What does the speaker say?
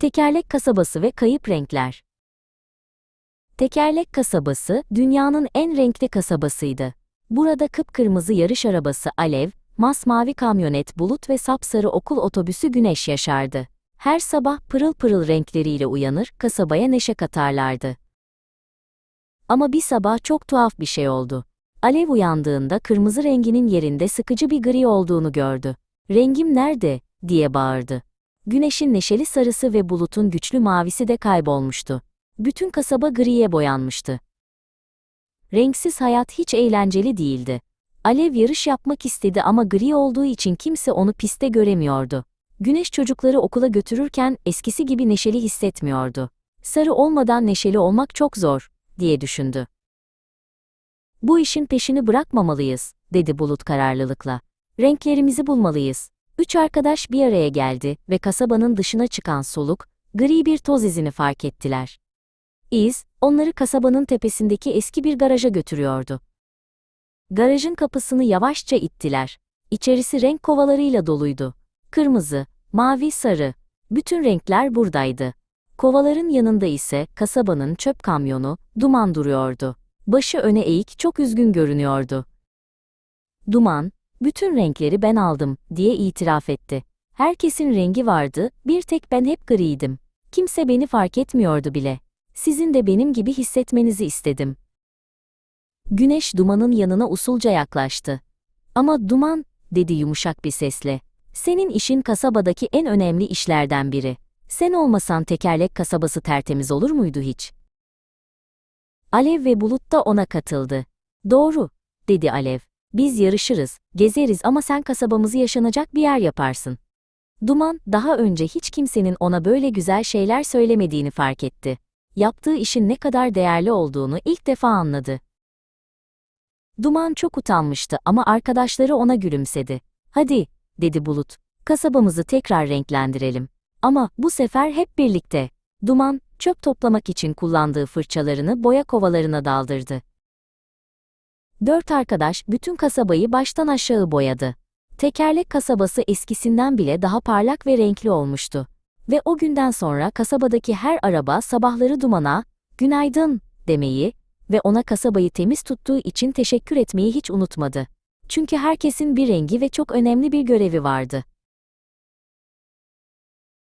Tekerlek kasabası ve kayıp renkler. Tekerlek kasabası dünyanın en renkli kasabasıydı. Burada kıpkırmızı yarış arabası Alev, masmavi kamyonet Bulut ve sapsarı okul otobüsü Güneş yaşardı. Her sabah pırıl pırıl renkleriyle uyanır, kasabaya neşe katarlardı. Ama bir sabah çok tuhaf bir şey oldu. Alev uyandığında kırmızı renginin yerinde sıkıcı bir gri olduğunu gördü. Rengim nerede? diye bağırdı. Güneşin neşeli sarısı ve bulutun güçlü mavisi de kaybolmuştu. Bütün kasaba griye boyanmıştı. Renksiz hayat hiç eğlenceli değildi. Alev yarış yapmak istedi ama gri olduğu için kimse onu piste göremiyordu. Güneş çocukları okula götürürken eskisi gibi neşeli hissetmiyordu. Sarı olmadan neşeli olmak çok zor, diye düşündü. Bu işin peşini bırakmamalıyız, dedi Bulut kararlılıkla. Renklerimizi bulmalıyız. Üç arkadaş bir araya geldi ve kasabanın dışına çıkan soluk, gri bir toz izini fark ettiler. İz, onları kasabanın tepesindeki eski bir garaja götürüyordu. Garajın kapısını yavaşça ittiler. İçerisi renk kovalarıyla doluydu. Kırmızı, mavi, sarı. Bütün renkler buradaydı. Kovaların yanında ise kasabanın çöp kamyonu, duman duruyordu. Başı öne eğik çok üzgün görünüyordu. Duman, bütün renkleri ben aldım, diye itiraf etti. Herkesin rengi vardı, bir tek ben hep griydim. Kimse beni fark etmiyordu bile. Sizin de benim gibi hissetmenizi istedim. Güneş dumanın yanına usulca yaklaştı. Ama duman, dedi yumuşak bir sesle. Senin işin kasabadaki en önemli işlerden biri. Sen olmasan tekerlek kasabası tertemiz olur muydu hiç? Alev ve Bulut da ona katıldı. Doğru, dedi Alev. Biz yarışırız, gezeriz ama sen kasabamızı yaşanacak bir yer yaparsın. Duman, daha önce hiç kimsenin ona böyle güzel şeyler söylemediğini fark etti. Yaptığı işin ne kadar değerli olduğunu ilk defa anladı. Duman çok utanmıştı ama arkadaşları ona gülümsedi. Hadi, dedi Bulut, kasabamızı tekrar renklendirelim. Ama bu sefer hep birlikte. Duman, çöp toplamak için kullandığı fırçalarını boya kovalarına daldırdı. Dört arkadaş bütün kasabayı baştan aşağı boyadı. Tekerlek kasabası eskisinden bile daha parlak ve renkli olmuştu. Ve o günden sonra kasabadaki her araba sabahları dumana, günaydın demeyi ve ona kasabayı temiz tuttuğu için teşekkür etmeyi hiç unutmadı. Çünkü herkesin bir rengi ve çok önemli bir görevi vardı.